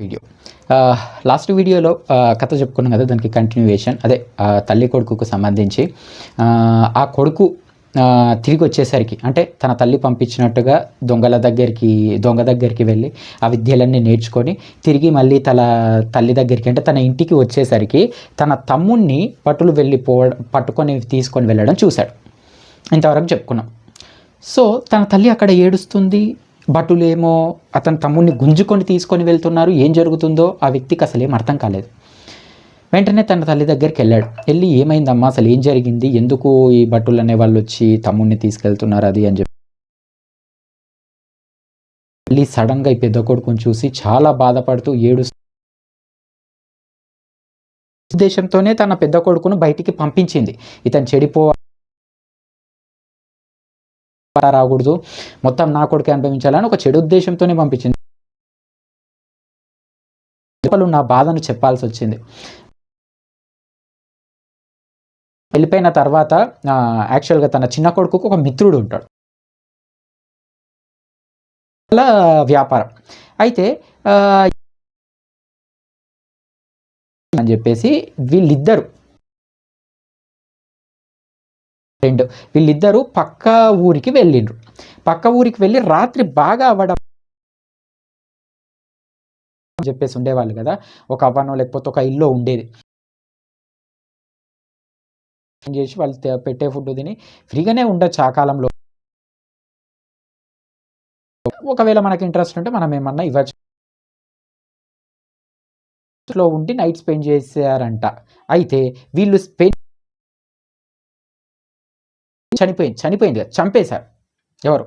Video. Last వీడియోలో కథ చెప్పుకున్నాం కదా దానికి కంటిన్యూయేషన్ అదే తల్లి కొడుకుకు సంబంధించి. ఆ, కొడుకు తిరిగి వచ్చేసరికి అంటే తన తల్లి పంపించినట్టుగా దొంగల దగ్గరికి దొంగ దగ్గరికి వెళ్ళి ఆ విద్యలన్నీ నేర్చుకొని తిరిగి మళ్ళీ తన తల్లి దగ్గరికి అంటే తన ఇంటికి వచ్చేసరికి తన తమ్ముణ్ణి పట్టులు వెళ్ళిపో పట్టుకొని తీసుకొని వెళ్ళడం చూశాడు. ఇంతవరకు చెప్పుకున్నాం. సో తన తల్లి అక్కడ ఏడుస్తుంది? భటులేమో అతని తమ్ముడిని గుంజుకొని తీసుకొని వెళ్తున్నారు. ఏం జరుగుతుందో ఆ వ్యక్తికి అసలు ఏం అర్థం కాలేదు. వెంటనే తన తల్లి దగ్గరికి వెళ్ళాడు. వెళ్ళి ఏమైందమ్మా? అసలు ఏం జరిగింది? ఎందుకు ఈ భటులు అనే వాళ్ళు వచ్చి తమ్ముడిని తీసుకెళ్తున్నారు అది అని చెప్పి. మళ్ళీ సడన్గా ఈ పెద్ద కొడుకుని చూసి చాలా బాధపడుతూ ఏడు ఉద్దేశంతోనే తన పెద్ద కొడుకును బయటికి పంపించింది. ఇతను చెడిపో రాకూడదు. మొత్తం నా కొడుకే అనుభవించాలని ఒక చెడు ఉద్దేశంతోనే పంపించింది. లోపల నా బాధను చెప్పాల్సి వచ్చింది. వెళ్ళిపోయిన తర్వాత యాక్చువల్గా తన చిన్న కొడుకుకు ఒక మిత్రుడు ఉంటాడు. అలా వ్యాపారం. అయితే అని చెప్పేసి వీళ్ళిద్దరు రెండు వీళ్ళిద్దరూ పక్క ఊరికి వెళ్ళిండ్రు. పక్క ఊరికి వెళ్ళి రాత్రి బాగా అవ్వడం అని చెప్పేసి ఉండేవాళ్ళు కదా. ఒక అవ్వనో లేకపోతే ఒక ఇల్లు ఉండేది. చేసి వాళ్ళు పెట్టే ఫుడ్ తిని ఫ్రీగానే ఉండొచ్చు ఆ కాలంలో. ఒకవేళ మనకి ఇంట్రెస్ట్ ఉంటే మనం ఏమన్నా ఇవ్వచ్చు. లో ఉండి నైట్ స్పెండ్ చేశారంట. అయితే వీళ్ళు స్పెండ్ చనిపోయింది చనిపోయింది కదా చంపేశారు. ఎవరు?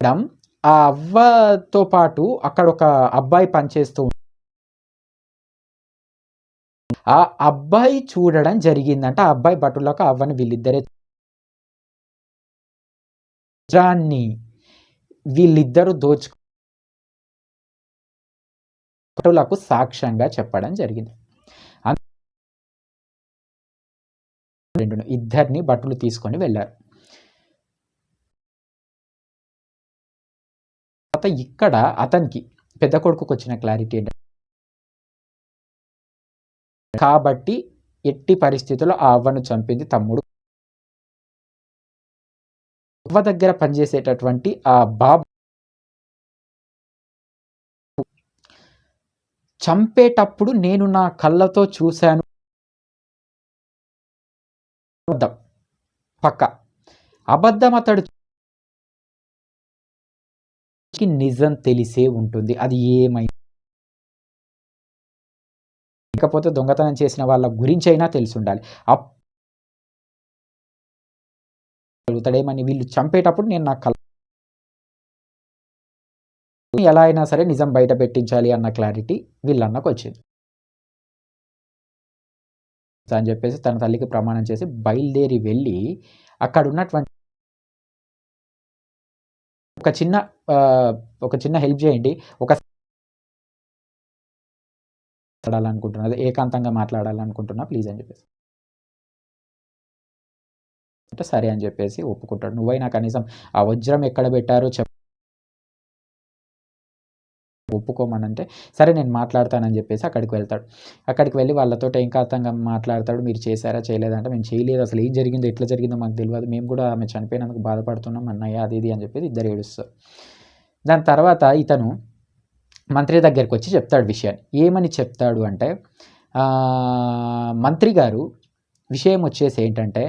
మేడం ఆ అవ్వతో పాటు అక్కడ ఒక అబ్బాయి పనిచేస్తూ ఆ అబ్బాయి చూడడం జరిగిందంట. ఆ అబ్బాయి భటులకు అవ్వని వీళ్ళిద్దరే వజ్రాన్ని వీళ్ళిద్దరూ దోచు భటులకు సాక్ష్యంగా చెప్పడం జరిగింది. రెండును ఇద్దరిని భటులు తీసుకొని వెళ్ళారు. తర్వాత ఇక్కడ అతనికి పెద్ద కొడుకుకు వచ్చిన క్లారిటీ ఏంటంటే కాబట్టి ఎట్టి పరిస్థితుల్లో ఆ అవ్వను చంపింది తమ్ముడు. అవ్వ దగ్గర పనిచేసేటటువంటి ఆ బాబు చంపేటప్పుడు నేను నా కళ్ళతో చూశాను. అబద్ధం. పక్క. అబద్ధం అతడు నిజం తెలిసే ఉంటుంది. అది ఏమై ఇకపోతే దొంగతనం చేసిన వాళ్ళ గురించి అయినా తెలిసి ఉండాలి అప్ వీళ్ళు చంపేటప్పుడు నేను నా కళ్ళ ఎలా అయినా సరే నిజం బయట పెట్టించాలి అన్న క్లారిటీ వీళ్ళన్నకు వచ్చింది అని చెప్పేసి తన తల్లికి ప్రమాణం చేసి బయలుదేరి వెళ్ళి అక్కడ ఉన్నటువంటి ఒక చిన్న ఒక చిన్న హెల్ప్ చేయండి. ఒక మాట్లాడాలనుకుంటున్నా ఏకాంతంగా మాట్లాడాలనుకుంటున్నా ప్లీజ్ అని చెప్పేసి. అంటే సరే అని చెప్పేసి ఒప్పుకుంటాడు. నువ్వైనా కనీసం ఆ వజ్రం ఎక్కడ పెట్టారో చెప్ ఒప్పుకోమనంటే సరే నేను మాట్లాడతానని చెప్పేసి అక్కడికి వెళ్తాడు. అక్కడికి వెళ్ళి వాళ్ళతో ఏకాంతంగా మాట్లాడతాడు మీరు చేశారా చేయలేదంటే మేము చేయలేదు. అసలు ఏం జరిగిందో ఎట్లా జరిగిందో మాకు తెలియదు మేము కూడా ఆమె చనిపోయినందుకు బాధపడుతున్నాం. అన్నయ్య అది ఇది అని చెప్పేసి ఇద్దరు ఏడుస్తారు. దాని తర్వాత ఇతను మంత్రి దగ్గరికి వచ్చి చెప్తాడు విషయాన్ని. ఏమని చెప్తాడు అంటే మంత్రి గారు విషయం వచ్చేసి ఏంటంటే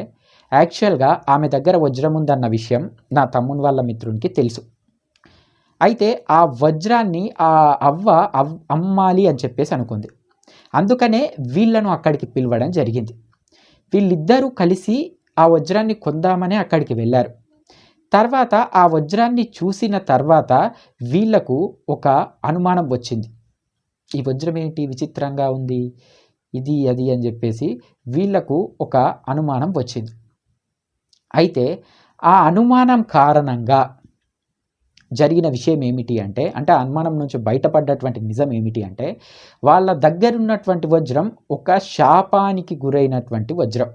యాక్చువల్గా ఆమె దగ్గర వజ్రం ఉందన్న విషయం నా తమ్ముని వాళ్ళ మిత్రునికి తెలుసు. అయితే ఆ వజ్రాన్ని ఆ అవ్వ అవ్ అమ్మాలి అని చెప్పేసి అనుకుంది. అందుకనే వీళ్ళను అక్కడికి పిలవడం జరిగింది. వీళ్ళిద్దరూ కలిసి ఆ వజ్రాన్ని కొందామని అక్కడికి వెళ్ళారు. తర్వాత ఆ వజ్రాన్ని చూసిన తర్వాత వీళ్ళకు ఒక అనుమానం వచ్చింది. ఈ వజ్రం ఏంటి? విచిత్రంగా ఉంది. ఇది అది అని చెప్పేసి వీళ్ళకు ఒక అనుమానం వచ్చింది. అయితే ఆ అనుమానం కారణంగా జరిగిన విషయం ఏమిటి అంటే అంటే అనుమానం నుంచి బయటపడ్డటువంటి నిజం ఏమిటి అంటే వాళ్ళ దగ్గరున్నటువంటి వజ్రం ఒక శాపానికి గురైనటువంటి వజ్రం.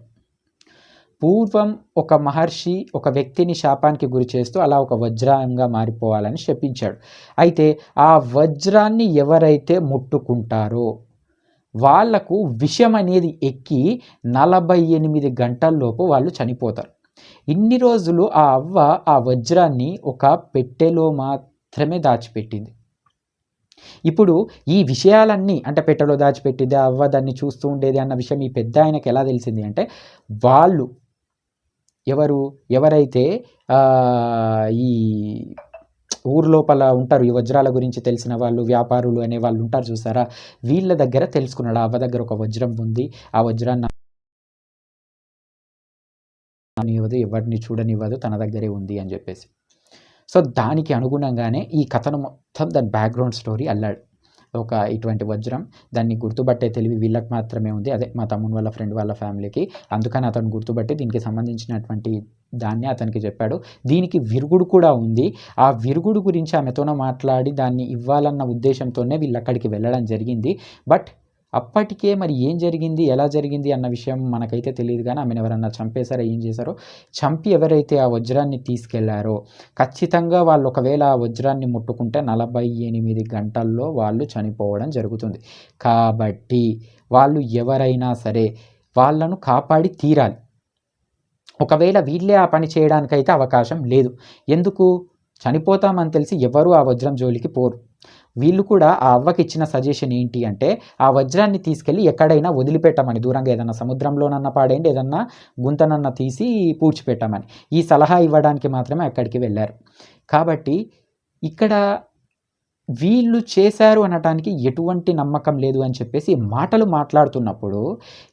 పూర్వం ఒక మహర్షి ఒక వ్యక్తిని శాపానికి గురి చేస్తూ అలా ఒక వజ్రంగా మారిపోవాలని శపించాడు. అయితే ఆ వజ్రాన్ని ఎవరైతే ముట్టుకుంటారో వాళ్ళకు విషం అనేది ఎక్కి నలభై ఎనిమిది గంటల్లోపు వాళ్ళు చనిపోతారు. ఇన్ని రోజులు ఆ అవ్వ ఆ వజ్రాన్ని ఒక పెట్టెలో మాత్రమే దాచిపెట్టింది. ఇప్పుడు ఈ విషయాలన్నీ అంటే పెట్టెలో దాచిపెట్టింది ఆ అవ్వ దాన్ని చూస్తూ ఉండేది అన్న విషయం ఈ పెద్ద ఆయనకి ఎలా తెలిసింది అంటే వాళ్ళు ఎవరు ఎవరైతే ఈ ఊరు లోపల ఉంటారు ఈ వజ్రాల గురించి తెలిసిన వాళ్ళు వ్యాపారులు అనే వాళ్ళు ఉంటారు చూసారా వీళ్ళ దగ్గర తెలుసుకున్నాడు. అవ్వ దగ్గర ఒక వజ్రం ఉంది. ఆ వజ్రాన్ని ఇవ్వదు ఎవరిని చూడనివ్వదు తన దగ్గరే ఉంది అని చెప్పేసి. సో దానికి అనుగుణంగానే ఈ కథను మొత్తం దాని బ్యాక్గ్రౌండ్ స్టోరీ అల్లాడు. ఒక ఇటువంటి వజ్రం దాన్ని గుర్తుపట్టే తెలివి వీళ్ళకి మాత్రమే ఉంది. అదే మా తమ్ముని వాళ్ళ ఫ్రెండ్ వాళ్ళ ఫ్యామిలీకి అందుకని అతను గుర్తుపట్టి దీనికి సంబంధించినటువంటి దాన్ని అతనికి చెప్పాడు. దీనికి విరుగుడు కూడా ఉంది. ఆ విరుగుడు గురించి ఆమెతోనే మాట్లాడి దాన్ని ఇవ్వాలన్న ఉద్దేశంతోనే వీళ్ళు అక్కడికి వెళ్ళడం జరిగింది. బట్ అప్పటికే మరి ఏం జరిగింది ఎలా జరిగింది అన్న విషయం మనకైతే తెలియదు కానీ ఆమెను ఎవరన్నా చంపేశారో ఏం చేశారో చంపి ఎవరైతే ఆ వజ్రాన్ని తీసుకెళ్ళారో ఖచ్చితంగా వాళ్ళు ఒకవేళ ఆ వజ్రాన్ని ముట్టుకుంటే నలభై ఎనిమిది గంటల్లో వాళ్ళు చనిపోవడం జరుగుతుంది. కాబట్టి వాళ్ళు ఎవరైనా సరే వాళ్ళను కాపాడి తీరాలి. ఒకవేళ వీళ్ళే ఆ పని చేయడానికైతే అవకాశం లేదు. ఎందుకు? చనిపోతామని తెలిసి ఎవరూ ఆ వజ్రం జోలికి పోరు. వీళ్ళు కూడా ఆ అవ్వకి ఇచ్చిన సజెషన్ ఏంటి అంటే ఆ వజ్రాన్ని తీసుకెళ్ళి ఎక్కడైనా వదిలిపెట్టమని దూరంగా ఏదన్నా సముద్రంలోనన్నా పాడేయండి ఏదన్నా గుంతనన్నా తీసి పూడ్చిపెట్టమని ఈ సలహా ఇవ్వడానికి మాత్రమే అక్కడికి వెళ్ళారు. కాబట్టి ఇక్కడ వీళ్ళు చేశారు అనటానికి ఎటువంటి నమ్మకం లేదు అని చెప్పేసి మాటలు మాట్లాడుతున్నప్పుడు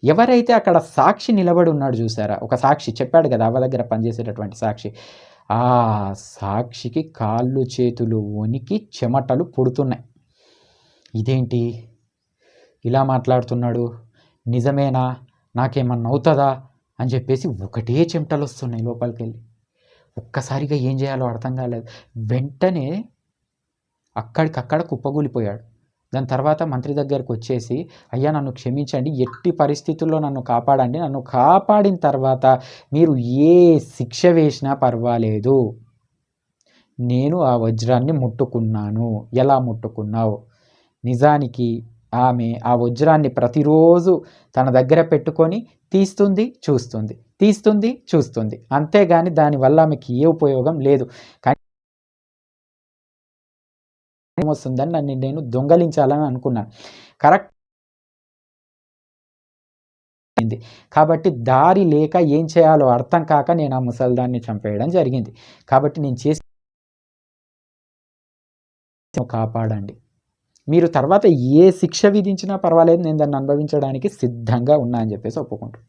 ఎవరైతే అక్కడ సాక్షి నిలబడి ఉన్నాడు చూసారా? ఒక సాక్షి చెప్పాడు కదా అవ్వ దగ్గర పనిచేసేటటువంటి సాక్షి. ఆ సాక్షికి కాళ్ళు చేతులు వణికి చెమటలు పుడుతున్నాయి. ఇదేంటి? ఇలా మాట్లాడుతున్నాడు. నిజమేనా? నాకేమన్నా అవుతుందా? అని చెప్పేసి ఒకటే చెమటలు వస్తున్నాయి లోపలికి వెళ్ళి ఒక్కసారిగా ఏం చేయాలో అర్థం కాలేదు. వెంటనే అక్కడికక్కడ కుప్పగూలిపోయాడు. దాని తర్వాత మంత్రి దగ్గరకు వచ్చేసి అయ్యా నన్ను క్షమించండి. ఎట్టి పరిస్థితుల్లో నన్ను కాపాడండి. నన్ను కాపాడిన తర్వాత మీరు ఏ శిక్ష వేసినా పర్వాలేదు. నేను ఆ వజ్రాన్ని ముట్టుకున్నాను. ఎలా ముట్టుకున్నావు? నిజానికి ఆమె ఆ వజ్రాన్ని ప్రతిరోజు తన దగ్గర పెట్టుకొని తీస్తుంది చూస్తుంది. తీస్తుంది చూస్తుంది. అంతేగాని దానివల్ల ఆమెకి ఏ ఉపయోగం లేదు. కానీ వస్తుందని నన్ను నేను దొంగలించాలని అనుకున్నాను. కరెక్ట్ కాబట్టి దారి లేక ఏం చేయాలో అర్థం కాక నేను ఆ ముసల్దాన్ని చంపేయడం జరిగింది. కాబట్టి నేను చేసి కాపాడండి. మీరు తర్వాత ఏ శిక్ష విధించినా పర్వాలేదు. నేను దాన్ని అనుభవించడానికి సిద్ధంగా ఉన్నా అని చెప్పేసి ఒప్పుకుంటాడు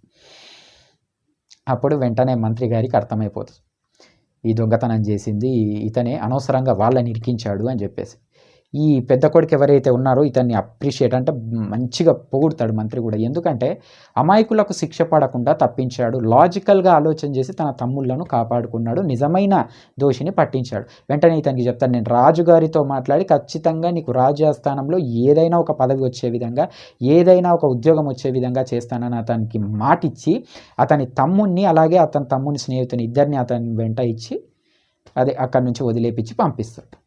అప్పుడు వెంటనే మంత్రి గారికి అర్థమైపోతుంది. ఈ దొంగతనం చేసింది ఇతనే అనవసరంగా వాళ్ళని ఇరికించాడు అని చెప్పేసి. ఈ పెద్ద కొడుకు ఎవరైతే ఉన్నారో ఇతన్ని అప్రిషియేట్ అంటే మంచిగా పొగుడతాడు మంత్రి కూడా. ఎందుకంటే అమాయకులకు శిక్ష పడకుండా తప్పించాడు. లాజికల్గా ఆలోచన చేసి తన తమ్ముళ్ళను కాపాడుకున్నాడు. నిజమైన దోషిని పట్టించాడు. వెంటనే ఇతనికి చెప్తాను నేను రాజుగారితో మాట్లాడి ఖచ్చితంగా నీకు రాజ్యస్థానంలో ఏదైనా ఒక పదవి వచ్చే విధంగా ఏదైనా ఒక ఉద్యోగం వచ్చే విధంగా చేస్తానని అతనికి మాటిచ్చి అతని తమ్ముణ్ణి అలాగే అతని తమ్ముని స్నేహితుని ఇద్దరిని అతని వెంట ఇచ్చి అదే అక్కడి నుంచి వదిలేపించి పంపిస్తాడు.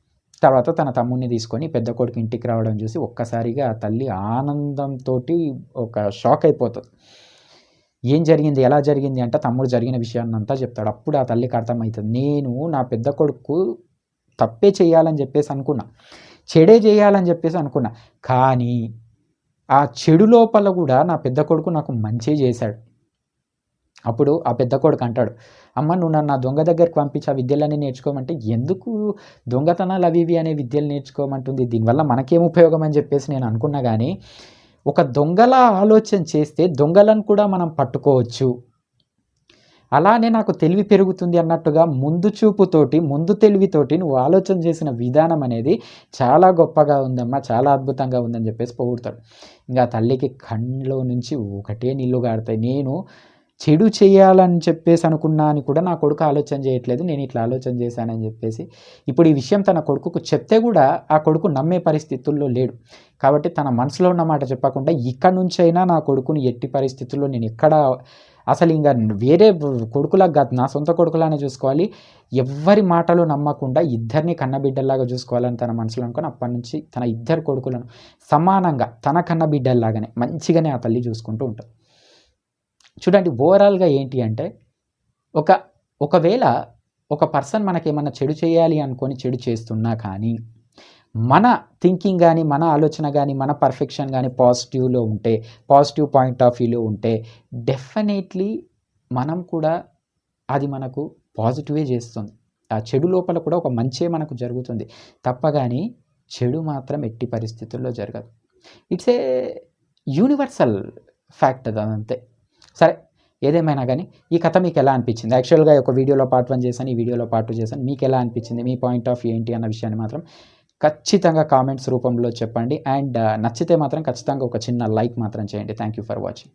తర్వాత తన తమ్ముడిని తీసుకొని పెద్ద కొడుకు ఇంటికి రావడం చూసి ఒక్కసారిగా ఆ తల్లి ఆనందంతో ఒక షాక్ అయిపోతుంది. ఏం జరిగింది? ఎలా జరిగింది? అంటే తమ్ముడు జరిగిన విషయాన్ని అంతా చెప్తాడు. అప్పుడు ఆ తల్లికి అర్థమవుతుంది. నేను నా పెద్ద కొడుకు తప్పే చేయాలని చెప్పేసి అనుకున్నా. చెడే చేయాలని చెప్పేసి అనుకున్నా. కానీ ఆ చెడు లోపల కూడా నా పెద్ద కొడుకు నాకు మంచి చేశాడు. అప్పుడు ఆ పెద్ద కొడుకు అంటాడు అమ్మ నువ్వు నన్ను దొంగ దగ్గరికి పంపించి ఆ విద్యలన్నీ నేర్చుకోమంటే ఎందుకు దొంగతనాలు అవి ఇవి అనే విద్యలు నేర్చుకోమంటుంది? దీనివల్ల మనకేం ఉపయోగం అని చెప్పేసి నేను అనుకున్నా కానీ ఒక దొంగల ఆలోచన చేస్తే దొంగలను కూడా మనం పట్టుకోవచ్చు. అలానే నాకు తెలివి పెరుగుతుంది అన్నట్టుగా ముందు చూపుతోటి ముందు తెలివితోటి నువ్వు ఆలోచన చేసిన విధానం అనేది చాలా గొప్పగా ఉందమ్మా చాలా అద్భుతంగా ఉందని చెప్పేసి పొగుడతాడు. ఇంకా తల్లికి కళ్ళలో నుంచి ఒకటే నీళ్ళు గారుతాయి. నేను చెడు చేయాలని చెప్పేసి అనుకున్నా అని కూడా నా కొడుకు ఆలోచన చేయట్లేదు. నేను ఇట్లా ఆలోచన చేశానని చెప్పేసి ఇప్పుడు ఈ విషయం తన కొడుకుకు చెప్తే కూడా ఆ కొడుకు నమ్మే పరిస్థితుల్లో లేడు. కాబట్టి తన మనసులో ఉన్న మాట చెప్పకుండా ఇక్కడ నుంచైనా నా కొడుకుని ఎట్టి పరిస్థితుల్లో నేను ఎక్కడ అసలు ఇంకా వేరే కొడుకులాగా కాదు నా సొంత కొడుకులానే చూసుకోవాలి. ఎవ్వరి మాటలు నమ్మకుండా ఇద్దరిని కన్నబిడ్డల్లాగా చూసుకోవాలని తన మనసులో అనుకుని అప్పటి నుంచి తన ఇద్దరు కొడుకులను సమానంగా తన కన్నబిడ్డల్లాగానే మంచిగానే ఆ తల్లి చూసుకుంటూ ఉంటుంది. చూడండి ఓవరాల్గా ఏంటి అంటే ఒక ఒకవేళ ఒక పర్సన్ మనకేమన్నా చెడు చేయాలి అనుకొని చెడు చేస్తున్నా కానీ మన థింకింగ్ కానీ మన ఆలోచన కానీ మన పర్ఫెక్షన్ కానీ పాజిటివ్లో ఉంటే పాజిటివ్ పాయింట్ ఆఫ్ వ్యూలో ఉంటే డెఫినెట్లీ మనం కూడా అది మనకు పాజిటివే చేస్తుంది. ఆ చెడు లోపల కూడా ఒక మంచే మనకు జరుగుతుంది. తప్ప కానీ చెడు మాత్రం ఎట్టి పరిస్థితుల్లో జరగదు. ఇట్స్ ఏ యూనివర్సల్ ఫ్యాక్ట్ అది అదంతే. సరే ఏదేమైనా కానీ ఈ కథ మీకు ఎలా అనిపించింది? యాక్చువల్గా ఒక వీడియోలో పార్ట్ వన్ చేశాను ఈ వీడియోలో పార్ట్ టూ చేశాను. మీకు ఎలా అనిపించింది? మీ పాయింట్ ఆఫ్ ఏంటి అన్న విషయాన్ని మాత్రం ఖచ్చితంగా కామెంట్స్ రూపంలో చెప్పండి. అండ్ uh, నచ్చితే మాత్రం ఖచ్చితంగా ఒక చిన్న లైక్ మాత్రం చేయండి. Thank you for watching